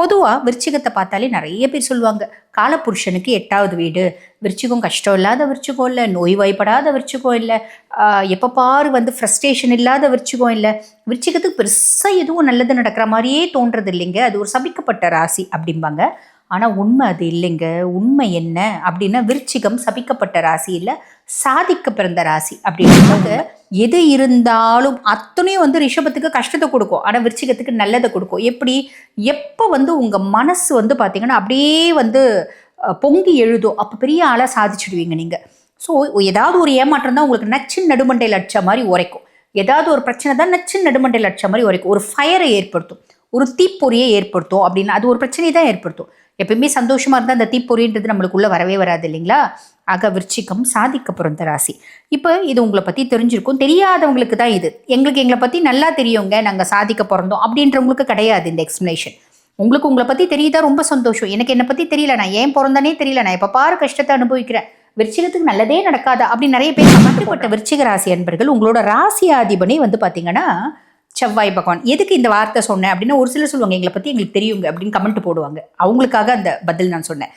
பொதுவாக விருச்சிகத்தை பார்த்தாலே நிறைய பேர் சொல்லுவாங்க காலப்புருஷனுக்கு எட்டாவது வீடு. விருச்சிகம் கஷ்டம் இல்லாத விருச்சிகம் இல்லை நோய் வாய்ப்படாத விருச்சிகம் இல்லை எப்போ பாரு வந்து ஃப்ரஸ்ட்ரேஷன் இல்லாத விருச்சிகம் இல்லை. விருச்சிகத்துக்கு பெருசாக எதுவும் நல்லது நடக்கிற மாதிரியே தோன்றது இல்லைங்க அது ஒரு சபிக்கப்பட்ட ராசி அப்படிம்பாங்க. ஆனால் உண்மை அது இல்லைங்க. உண்மை என்ன அப்படின்னா விருச்சிகம் சபிக்கப்பட்ட ராசி இல்லை சாதிக்க பிறந்த ராசி அப்படின்றது எது இருந்தாலும் அத்தனையும் வந்து ரிஷபத்துக்கு கஷ்டத்தை கொடுக்கும். ஆனால் விருச்சிகத்துக்கு நல்லதை கொடுக்கும். எப்படி? எப்போ வந்து உங்கள் மனசு வந்து பார்த்தீங்கன்னா அப்படியே வந்து பொங்கி எழுதும் அப்போ பெரிய ஆளாக சாதிச்சிடுவீங்க நீங்கள் ஸோ ஏதாவது ஒரு ஏமாற்றம் தான் உங்களுக்கு நச்சு நடுமண்டையில் அடித்த மாதிரி உரைக்கும். ஏதாவது ஒரு பிரச்சனை தான் நச்சு நடுமண்டையில் அடிச்ச மாதிரி உரைக்கும். ஒரு ஃபயரை ஏற்படுத்தும். ஒரு தீப்பொறியை ஏற்படுத்தும் அப்படின்னு அது ஒரு பிரச்சனையை தான் ஏற்படுத்தும். எப்பயுமே சந்தோஷமா இருந்தால் அந்த தீப்பொறின்றது நம்மளுக்குள்ள வரவே வராது இல்லைங்களா? ஆக விருச்சிகம் சாதிக்க பிறந்த ராசி. இப்போ இது உங்களை பற்றி தெரிஞ்சிருக்கும். தெரியாதவங்களுக்கு தான் இது. எங்களுக்கு எங்களை பற்றி நல்லா தெரியுங்க. நாங்கள் சாதிக்க பிறந்தோம் அப்படின்றவங்களுக்கு கிடையாது இந்த எக்ஸ்ப்ளனேஷன் உங்களுக்கு உங்களை பற்றி தெரியுதா? ரொம்ப சந்தோஷம். எனக்கு என்னை பற்றி தெரியல. நான் ஏன் பிறந்தனே தெரியல. நான் இப்போ பாரு கஷ்டத்தை அனுபவிக்கிறேன். விருச்சிகத்துக்கு நல்லதே நடக்காதா? அப்படின்னு நிறைய பேர் சம்மந்தப்பட்ட விருச்சிக ராசி அன்பர்கள் உங்களோட ராசி ஆதிபனை வந்து பார்த்தீங்கன்னா செவ்வாய் பகவான் எதுக்கு இந்த வார்த்தை சொன்னேன் அப்படின்னா ஒரு சிலர் சொல்லுவாங்க எங்களை பற்றி எங்களுக்கு தெரியுங்க அப்படின்னு கமெண்ட் போடுவாங்க. அவங்களுக்காக அந்த பதில் நான் சொன்னேன்.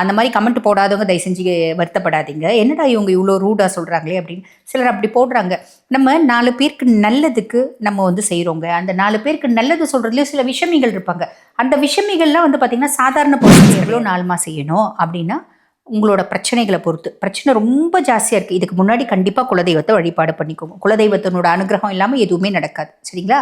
அந்த மாதிரி கமெண்ட் போடாதவங்க தயவு செஞ்சு வருத்தப்படாதீங்க. என்னடா இவங்க இவ்வளோ ரூடாக சொல்கிறாங்களே அப்படின்னு சிலர் அப்படி போடுறாங்க. நம்ம நாலு பேருக்கு நல்லதுக்கு நம்ம வந்து செய்கிறோங்க அந்த நாலு பேருக்கு நல்லது சொல்கிறதுலேயும் சில விஷமிகள் இருப்பாங்க. அந்த விஷமிகள்லாம் வந்து பார்த்திங்கன்னா சாதாரண பொருள் எவ்வளோ நாலுமா செய்யணும் அப்படின்னா உங்களோட பிரச்சனைகளை பொறுத்து. பிரச்சனை ரொம்ப ஜாஸ்தியாக இருக்குது இதுக்கு முன்னாடி கண்டிப்பாக குலதெய்வத்தை வழிபாடு பண்ணிக்கோங்க. குலதெய்வத்தினோட அனுகிரகம் இல்லாமல் எதுவுமே நடக்காது. சரிங்களா?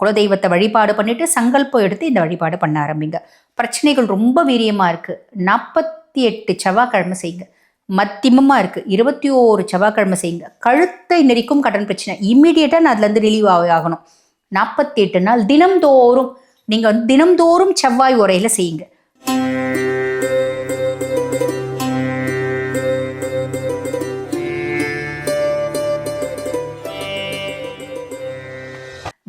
குலதெய்வத்தை வழிபாடு பண்ணிட்டு சங்கல்பம் எடுத்து இந்த வழிபாடு பண்ண ஆரம்பிங்க. பிரச்சனைகள் ரொம்ப வீரியமாக இருக்குது நாற்பத்தி எட்டு செவ்வாய்க்கிழமை செய்யுங்க. மத்தியமமாக இருக்குது இருபத்தி ஓரு செவ்வாய்க்கிழமை செய்யுங்க. கழுத்தை நெறிக்கும் கடன் பிரச்சனை. இம்மிடியேட்டாக நான் அதுலேருந்து ரிலீவ் ஆகணும். நாற்பத்தி எட்டு நாள் தினம்தோறும் நீங்கள் வந்து தினம்தோறும் செவ்வாய் உரையில் செய்யுங்க.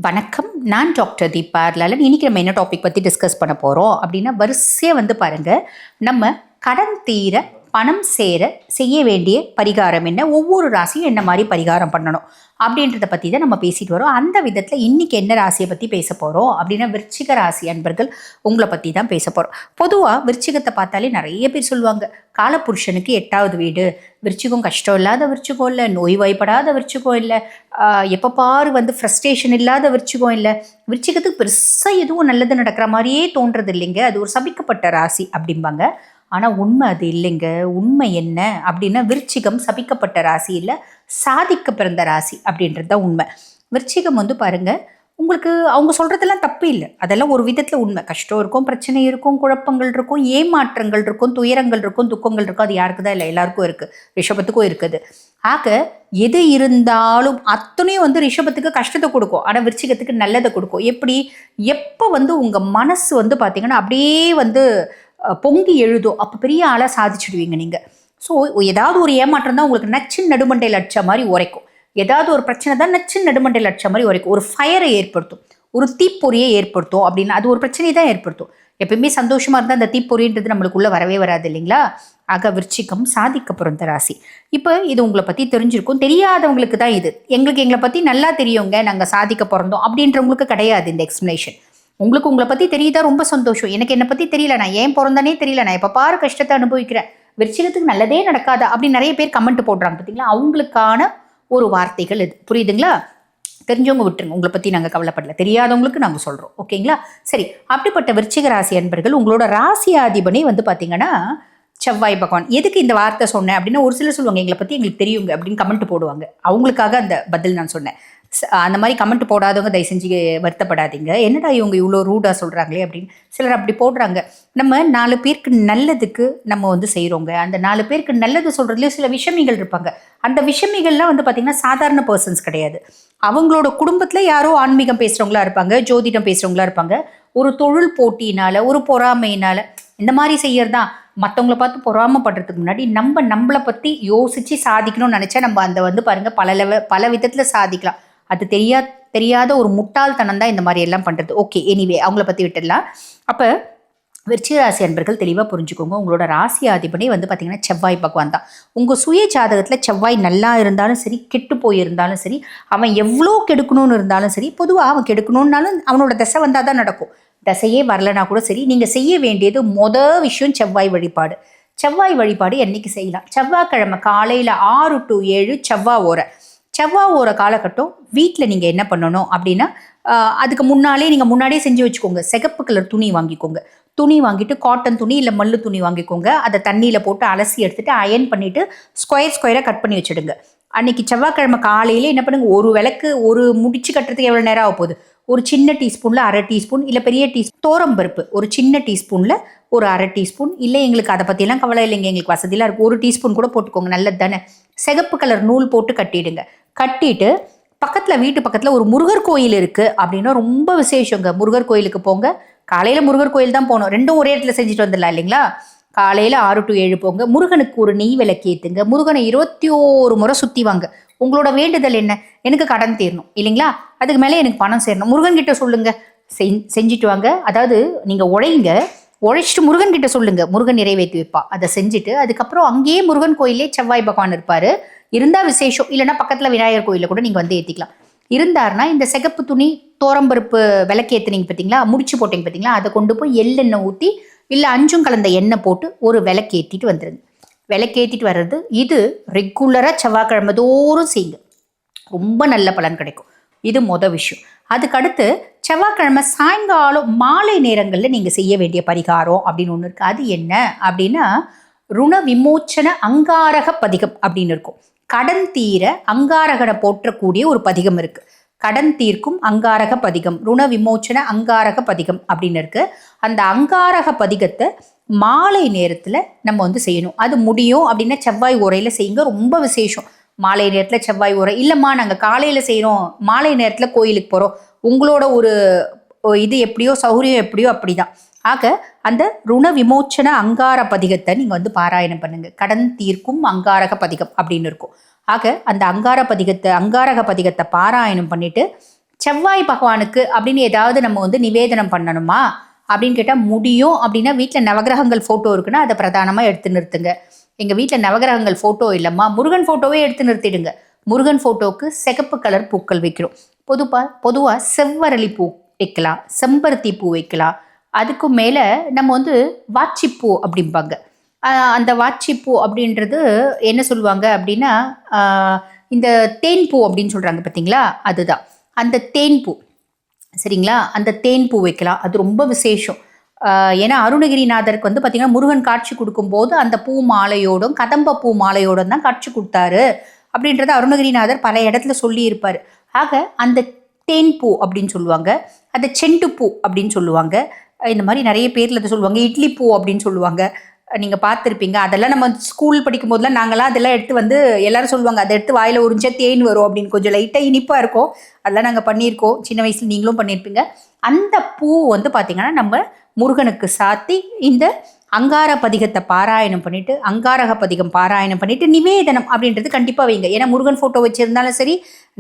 வணக்கம். நான் டாக்டர் தீபா லலன் இன்றைக்கி நம்ம என்ன டாபிக் பற்றி டிஸ்கஸ் பண்ண போகிறோம் அப்படின்னா வரிசையாக வந்து பாருங்கள் நம்ம கடன் தீர பணம் சேர செய்ய வேண்டிய பரிகாரம் என்ன? ஒவ்வொரு ராசியும் என்ன மாதிரி பரிகாரம் பண்ணணும்? அப்படின்றத பற்றி தான் நம்ம பேசிட்டு வரோம். அந்த விதத்தில் இன்னைக்கு என்ன ராசியை பற்றி பேச போகிறோம் அப்படின்னா விருச்சிக ராசி அன்பர்கள் உங்களை பற்றி தான் பேச போகிறோம் பொதுவாக விருச்சிகத்தை பார்த்தாலே நிறைய பேர் சொல்லுவாங்க காலப்புருஷனுக்கு எட்டாவது வீடு. விருச்சிகம் கஷ்டம் இல்லாத விருச்சிகம் இல்லை நோய் வாய்ப்படாத விருச்சிகம் இல்லை எப்போ பாரு வந்து ஃப்ரஸ்ட்ரேஷன் இல்லாத விருச்சிகம் இல்லை. விருச்சிகத்துக்கு பெருசாக எதுவும் நல்லது நடக்கிற மாதிரியே தோன்றது இல்லைங்க அது ஒரு சபிக்கப்பட்ட ராசி அப்படிம்பாங்க. ஆனால் உண்மை அது இல்லைங்க. உண்மை என்ன? அப்படின்னா விருச்சிகம் சபிக்கப்பட்ட ராசி இல்லை சாதிக்க பிறந்த ராசி அப்படின்றது தான் உண்மை. விருச்சிகம் வந்து பாருங்க உங்களுக்கு அவங்க சொல்கிறதெல்லாம் தப்பு இல்லை. அதெல்லாம் ஒரு விதத்தில் உண்மை. கஷ்டம் இருக்கும் பிரச்சனை இருக்கும் குழப்பங்கள் இருக்கும் ஏமாற்றங்கள் இருக்கும் துயரங்கள் இருக்கும் துக்கங்கள் இருக்கும். அது யாருக்கு தான் இல்லை? எல்லாருக்கும் இருக்குது ரிஷபத்துக்கும் இருக்குது. ஆக எது இருந்தாலும் அத்தனையும் வந்து ரிஷபத்துக்கு கஷ்டத்தை கொடுக்கும். ஆனால் விருச்சிகத்துக்கு நல்லதை கொடுக்கும். எப்படி? எப்போ வந்து உங்கள் மனசு வந்து பார்த்திங்கன்னா அப்படியே வந்து பொங்கி எழுதும் அப்போ பெரிய ஆளாக சாதிச்சிடுவீங்க நீங்கள் ஸோ ஏதாவது ஒரு ஏமாற்றம் தான் உங்களுக்கு நச்சு நடுமண்டையில் அடித்த மாதிரி உரைக்கும். ஏதாவது ஒரு பிரச்சனை தான் நச்சு நடுமண்டையில் அடிச்ச மாதிரி உரைக்கும். ஒரு ஃபயரை ஏற்படுத்தும். ஒரு தீப்பொறியை ஏற்படுத்தும் அப்படின்னு அது ஒரு பிரச்சனையை தான் ஏற்படுத்தும். எப்பயுமே சந்தோஷமாக இருந்தால் அந்த தீப்பொறின்றது நம்மளுக்குள்ளே வரவே வராது இல்லைங்களா? ஆக விருச்சிகம் சாதிக்க பிறந்த ராசி. இப்போ இது உங்களை பற்றி தெரிஞ்சிருக்கும். தெரியாதவங்களுக்கு தான் இது. எங்களுக்கு எங்களை பற்றி நல்லா தெரியுங்க. நாங்கள் சாதிக்க பிறந்தோம் அப்படின்றவங்களுக்கு கிடையாது இந்த எக்ஸ்ப்ளனேஷன் உங்களுக்கு உங்களை பற்றி தெரியுதா? ரொம்ப சந்தோஷம். எனக்கு என்னை பற்றி தெரியல. நான் ஏன் பிறந்தனே தெரியல. நான் இப்போ பாரு கஷ்டத்தை அனுபவிக்கிறேன். விருச்சிகத்துக்கு நல்லதே நடக்காதா? அப்படின்னு நிறைய பேர் கமெண்ட் போடுறாங்க பார்த்தீங்களா அவங்களுக்கான ஒரு வார்த்தைகள் இது. புரியுதுங்களா? தெரிஞ்சவங்க விட்டுருங்க. உங்களை பற்றி நாங்கள் கவலைப்படல. தெரியாதவங்களுக்கு நாங்கள் சொல்கிறோம் ஓகேங்களா? சரி. அப்படிப்பட்ட விருச்சிக ராசி அன்பர்கள் உங்களோட ராசி அதிபனே வந்து பார்த்தீங்கன்னா செவ்வாய் பகவான். எதுக்கு இந்த வார்த்தை சொன்னேன்? அப்படின்னா ஒரு சிலர் சொல்லுவாங்க. எங்களை பற்றி எங்களுக்கு தெரியுங்க அப்படின்னு கமெண்ட் போடுவாங்க. அவங்களுக்காக அந்த பதில் நான் சொன்னேன். அந்த மாதிரி கமெண்ட் போடாதவங்க தயவு செஞ்சு வருத்தப்படாதீங்க. என்னடா இவங்க இவ்வளோ ரூடாக சொல்கிறாங்களே அப்படின்னு சிலர் அப்படி போடுறாங்க. நம்ம நாலு பேருக்கு நல்லதுக்கு நம்ம வந்து செய்கிறோங்க அந்த நாலு பேருக்கு நல்லது சொல்கிறதுலேயும் சில விஷமிகள் இருப்பாங்க. அந்த விஷமிகள்லாம் வந்து பார்த்திங்கன்னா சாதாரண பர்சன்ஸ் கிடையாது. அவங்களோட குடும்பத்தில் யாரோ ஆன்மீகம் பேசுகிறவங்களா இருப்பாங்க ஜோதிடம் பேசுகிறவங்களா இருப்பாங்க. ஒரு தொழில் போட்டியினால் ஒரு பொறாமையினால் இந்த மாதிரி செய்யறதான் மற்றவங்கள பார்த்து பொறாமப்படுறதுக்கு முன்னாடி நம்ம நம்மளை பற்றி யோசித்து சாதிக்கணும்னு நினச்சா நம்ம அந்த வந்து பாருங்க பல லெவ பல விதத்தில் சாதிக்கலாம். அது தெரியா தெரியாத ஒரு முட்டாள்தனம் தான் இந்த மாதிரி எல்லாம் பண்ணுறது ஓகே எனிவே அவங்கள பற்றி விட்டுடலாம். அப்போ விருச்சிக ராசி அன்பர்கள் தெளிவாக புரிஞ்சுக்கோங்க. உங்களோட ராசி அதிபனே வந்து பார்த்தீங்கன்னா செவ்வாய் பகவான் தான். உங்கள் சுய ஜாதகத்தில் செவ்வாய் நல்லா இருந்தாலும் சரி கெட்டு போயிருந்தாலும் சரி அவன் எவ்வளோ கெடுக்கணும்னு இருந்தாலும் சரி பொதுவாக அவன் கெடுக்கணும்னாலும் அவனோட தசை வந்தால் தான் நடக்கும். தசையே வரலனா கூட சரி நீங்கள் செய்ய வேண்டியது மொதல் விஷயம் செவ்வாய் வழிபாடு. செவ்வாய் வழிபாடு என்னைக்கு செய்யலாம்? செவ்வாய்க்கிழமை காலையில் ஆறு டு ஏழு செவ்வாய் ஓரை. செவ்வாய் ஓர காலகட்டம் வீட்டில் நீங்கள் என்ன பண்ணணும் அப்படின்னா அதுக்கு முன்னாலே நீங்கள் முன்னாடியே செஞ்சு வச்சுக்கோங்க. சிகப்பு கலர் துணி வாங்கிக்கோங்க. துணி வாங்கிட்டு காட்டன் துணி இல்லை மல்லு துணி வாங்கிக்கோங்க. அதை தண்ணியில் போட்டு அலசி எடுத்துட்டு அயன் பண்ணிவிட்டு ஸ்கொயர் ஸ்கொயராக கட் பண்ணி வச்சுடுங்க. அன்றைக்கி செவ்வாய்க்கிழமை காலையிலே என்ன பண்ணுங்க? ஒரு விளக்கு ஒரு முடிச்சு கட்டுறதுக்கு எவ்வளோ நேரம் ஆக போகுது? ஒரு சின்ன டீஸ்பூனில் அரை டீஸ்பூன் இல்லை பெரிய டீ தோரம் பருப்பு. ஒரு சின்ன டீஸ்பூனில் ஒரு அரை டீஸ்பூன் இல்லை எங்களுக்கு அதை பற்றிலாம் கவலை இல்லைங்க. எங்களுக்கு வசதியெலாம் இருக்குது ஒரு டீஸ்பூன் கூட போட்டுக்கோங்க. நல்லது தானே? சிகப்பு கலர் நூல் போட்டு கட்டிடுங்க. கட்டிட்டு பக்கத்தில் வீட்டு பக்கத்தில் ஒரு முருகர் கோயில் இருக்குது அப்படின்னா ரொம்ப விசேஷங்க. முருகர் கோயிலுக்கு போங்க. காலையில் முருகர் கோயில் தான் போகணும். ரெண்டும் ஒரே இடத்துல செஞ்சுட்டு வந்துடலாம் இல்லைங்களா? காலையில் ஆறு டு ஏழு போங்க. முருகனுக்கு ஒரு நெய் விளக்கு ஏற்றுங்க முருகனை இருபத்தி ஓரு முறை சுற்றி வாங்க. உங்களோட வேண்டுதல் என்ன? எனக்கு கடன் தீரணும் இல்லைங்களா? அதுக்கு மேலே எனக்கு பணம் சேரணும். முருகன்கிட்ட சொல்லுங்கள் சொல்லுங்க. செஞ் செஞ்சுட்டு வாங்க. அதாவது நீங்கள் உழைங்க. உழைச்சிட்டு முருகன் கிட்ட சொல்லுங்க. முருகன் நிறைவேற்றி வைப்பா. அதை செஞ்சுட்டு அதுக்கப்புறம் அங்கேயே முருகன் கோயிலே செவ்வாய் பகவான் இருப்பார். இருந்தால் விசேஷம் இல்லைன்னா பக்கத்தில் விநாயகர் கோயிலில் கூட நீங்கள் வந்து ஏற்றிக்கலாம் இருந்தாருன்னா இந்த சிகப்பு துணி தோரம்பருப்பு விளக்கு ஏத்துனீங்க பார்த்தீங்களா முடிச்சு போட்டீங்க பார்த்தீங்களா அதை கொண்டு போய் எள்ளெண்ணெய் ஊற்றி இல்லை அஞ்சும் கலந்த எண்ணெய் போட்டு ஒரு விளக்கு ஏற்றிட்டு வந்துடுங்க விளக்கு ஏற்றிட்டு வர்றது இது ரெகுலராக செவ்வாய்க்கிழமை தோறும் செய்யுங்க. ரொம்ப நல்ல பலன் கிடைக்கும். இது மொதல் விஷயம். அதுக்கடுத்து செவ்வாய்க்கிழமை சாயங்காலம் மாலை நேரங்களில் நீங்கள் செய்ய வேண்டிய பரிகாரம் அப்படின்னு ஒன்று இருக்குது அது என்ன? அப்படின்னா ருண விமோச்சன அங்காரக பதிகம் அப்படின்னு இருக்கும். கடன் தீர அங்காரகனை போற்றக்கூடிய ஒரு பதிகம் இருக்கு. கடன் தீர்க்கும் அங்காரக பதிகம் ருண விமோச்சன அங்காரக பதிகம் அப்படின்னு இருக்கு. அந்த அங்காரக பதிகத்தை மாலை நேரத்தில் நம்ம வந்து செய்யணும். அது முடியும் அப்படின்னா செவ்வாய் உரையில் செய்யுங்க. ரொம்ப விசேஷம். மாலை நேரத்தில் செவ்வாய் உரை. இல்லைம்மா நாங்கள் காலையில் செய்கிறோம் மாலை நேரத்தில் கோயிலுக்கு போகிறோம் உங்களோட ஒரு இது எப்படியோ சௌகரியம் எப்படியோ அப்படிதான். ஆக அந்த ருண விமோச்சன அங்கார பதிகத்தை நீங்கள் வந்து பாராயணம் பண்ணுங்க. கடன் தீர்க்கும் அங்காரக பதிகம் அப்படின்னு இருக்கும். ஆக அந்த அங்கார பதிகத்தை அங்காரக பதிகத்தை பாராயணம் பண்ணிட்டு செவ்வாய் பகவானுக்கு அப்படின்னு ஏதாவது நம்ம வந்து நிவேதனம் பண்ணணுமா? அப்படின்னு கேட்டால் முடியும் அப்படின்னா வீட்டில் நவகிரகங்கள் ஃபோட்டோ இருக்குன்னா அதை பிரதானமாக எடுத்து நிறுத்துங்க. எங்கள் வீட்டில் நவகிரகங்கள் ஃபோட்டோ இல்லைம்மா முருகன் ஃபோட்டோவே எடுத்து நிறுத்திடுங்க. முருகன் ஃபோட்டோவுக்கு சிகப்பு கலர் பூக்கள் வைக்கிறோம். பொதுப்பா பொதுவாக செவ்வரளி பூ வைக்கலாம் செம்பருத்தி பூ வைக்கலாம். அதுக்கு மேலே நம்ம வந்து வாட்சிப்பூ அப்படிம்பாங்க. அந்த வாட்சிப்பூ அப்படின்றது என்ன சொல்லுவாங்க அப்படின்னா இந்த தேன் பூ அப்படின்னு சொல்கிறாங்க பார்த்தீங்களா அதுதான். அந்த தேன் பூ சரிங்களா? அந்த தேன் பூ வைக்கலாம். அது ரொம்ப விசேஷம். ஏன்னா அருணகிரிநாதருக்கு வந்து பார்த்திங்கன்னா முருகன் காட்சி கொடுக்கும்போது அந்த பூ மாலையோடும் கதம்ப பூ மாலையோடும் தான் காட்சி கொடுத்தாரு அப்படின்றத அருணகிரிநாதர் பல இடத்துல சொல்லியிருப்பார். ஆக அந்த தேன் பூ அப்படின்னு சொல்லுவாங்க. அந்த செண்டு பூ அப்படின்னு சொல்லுவாங்க. இந்த மாதிரி நிறைய பேரில் அதை சொல்லுவாங்க. இட்லி பூ அப்படின்னு சொல்லுவாங்க. நீங்கள் பார்த்துருப்பீங்க. அதெல்லாம் நம்ம ஸ்கூல் படிக்கும் போதெல்லாம் நாங்களாம் அதெல்லாம் எடுத்து வந்து எல்லாரும் சொல்லுவாங்க. அதை எடுத்து வாயில் உறிஞ்சா தேன் வரும் அப்படின்னு. கொஞ்சம் லைட்டாக இனிப்பாக இருக்கும். அதெல்லாம் நாங்கள் பண்ணியிருக்கோம். சின்ன வயசில் நீங்களும் பண்ணியிருப்பீங்க. அந்த பூ வந்து பார்த்திங்கன்னா நம்ம முருகனுக்கு சாத்தி இந்த அங்கார பதிகத்தை பாராயணம் பண்ணிட்டு அங்காரக பதிகம் பாராயணம் பண்ணிட்டு நிவேதனம் அப்படின்றது கண்டிப்பாக வைங்க. ஏன்னா முருகன் ஃபோட்டோ வச்சுருந்தாலும் சரி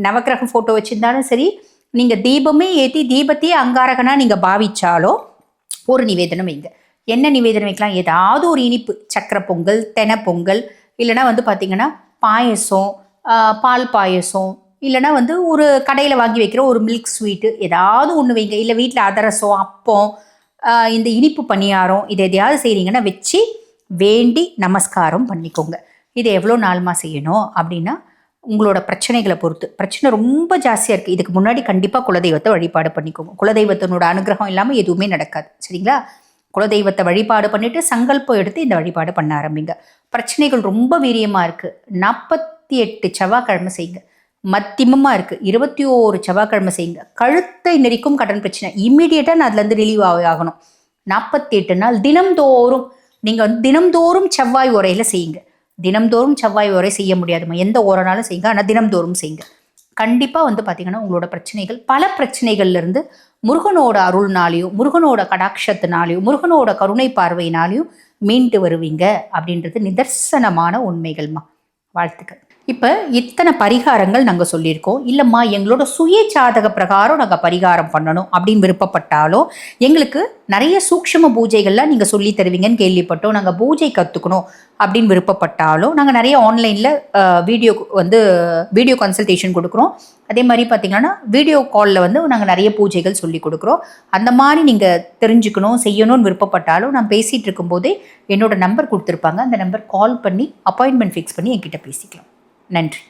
நவக்கிரகம் ஃபோட்டோ வச்சுருந்தாலும் சரி நீங்கள் தீபமே ஏற்றி தீபத்தையே அங்காரகனாக நீங்கள் பாவித்தாலும் ஒரு நிவேதனம் வைங்க என்ன நிவேதனம் வைக்கலாம் ஏதாவது ஒரு இனிப்பு சக்கரை பொங்கல் தெனை பொங்கல் இல்லைன்னா வந்து பார்த்தீங்கன்னா பாயசம் பால் பாயசம் இல்லைன்னா வந்து ஒரு கடையில் வாங்கி வைக்கிற ஒரு மில்க் ஸ்வீட்டு ஏதாவது ஒன்று வைங்க. இல்லை வீட்டில் அதரசம் அப்பம் இந்த இனிப்பு பணியாரம் இது எதையாவது செய்கிறீங்கன்னா வச்சு வேண்டி நமஸ்காரம் பண்ணிக்கோங்க. இது எவ்வளோ நாளுமா செய்யணும்? அப்படின்னா உங்களோட பிரச்சனைகளை பொறுத்து. பிரச்சனை ரொம்ப ஜாஸ்தியாக இருக்குது இதுக்கு முன்னாடி கண்டிப்பாக குலதெய்வத்தை வழிபாடு பண்ணிக்கோங்க. குலதெய்வத்தினோட அனுகிரகம் இல்லாமல் எதுவுமே நடக்காது. சரிங்களா? குலதெய்வத்தை வழிபாடு பண்ணிவிட்டு சங்கல்பம் எடுத்து இந்த வழிபாடு பண்ண ஆரம்பிங்க. பிரச்சனைகள் ரொம்ப வீரியமாக இருக்குது நாற்பத்தி எட்டு செவ்வாய்க்கிழமை செய்யுங்க. மத்தியமமாக இருக்குது இருபத்தி ஓரு செவ்வாய்க்கிழமை செய்யுங்க. கழுத்தை நெறிக்கும் கடன் பிரச்சனை. இம்மிடியேட்டாக நான் அதுலேருந்து ரிலீவ் ஆகணும். நாற்பத்தி எட்டு நாள் தினம்தோறும் நீங்கள் வந்து தினம்தோறும் செவ்வாய் உரையில் செய்யுங்க. தினம்தோறும் செவ்வாய் வரை செய்ய முடியாதுமா எந்த ஓரனாலும் செய்யுங்க ஆனால் தினம்தோறும் செய்யுங்க. கண்டிப்பாக வந்து பார்த்தீங்கன்னா உங்களோட பிரச்சனைகள் பல பிரச்சனைகள்லேருந்து முருகனோட அருள்னாலையும் முருகனோட கடாட்சத்தினாலையும் முருகனோட கருணை பார்வையினாலையும் மீண்டு வருவீங்க அப்படின்றது நிதர்சனமான உண்மைகள்மா. வாழ்த்துக்கள். இப்போ இத்தனை பரிகாரங்கள் நாங்கள் சொல்லியிருக்கோம். இல்லைம்மா எங்களோட சுய ஜாதக பிரகாரம் நாங்கள் பரிகாரம் பண்ணணும் அப்படின்னு விருப்பப்பட்டாலும் எங்களுக்கு நிறைய சூக்ஷ்ம பூஜைகள்லாம் நீங்கள் சொல்லி தருவீங்கன்னு கேள்விப்பட்டோம். நாங்கள் பூஜை கற்றுக்கணும் அப்படின்னு விருப்பப்பட்டாலும் நாங்கள் நிறைய ஆன்லைனில் வீடியோ வந்து வீடியோ கன்சல்டேஷன் கொடுக்குறோம். அதே மாதிரி பார்த்தீங்கன்னா வீடியோ காலில் வந்து நாங்கள் நிறைய பூஜைகள் சொல்லி கொடுக்குறோம். அந்த மாதிரி நீங்கள் தெரிஞ்சுக்கணும் செய்யணும்னு விருப்பப்பட்டாலும் நான் பேசிகிட்டு இருக்கும்போதே என்னோடய நம்பர் கொடுத்துருப்பாங்க. அந்த நம்பர் கால் பண்ணி அப்பாயின்மெண்ட் ஃபிக்ஸ் பண்ணி என்கிட்ட பேசிக்கலாம். நன்றி.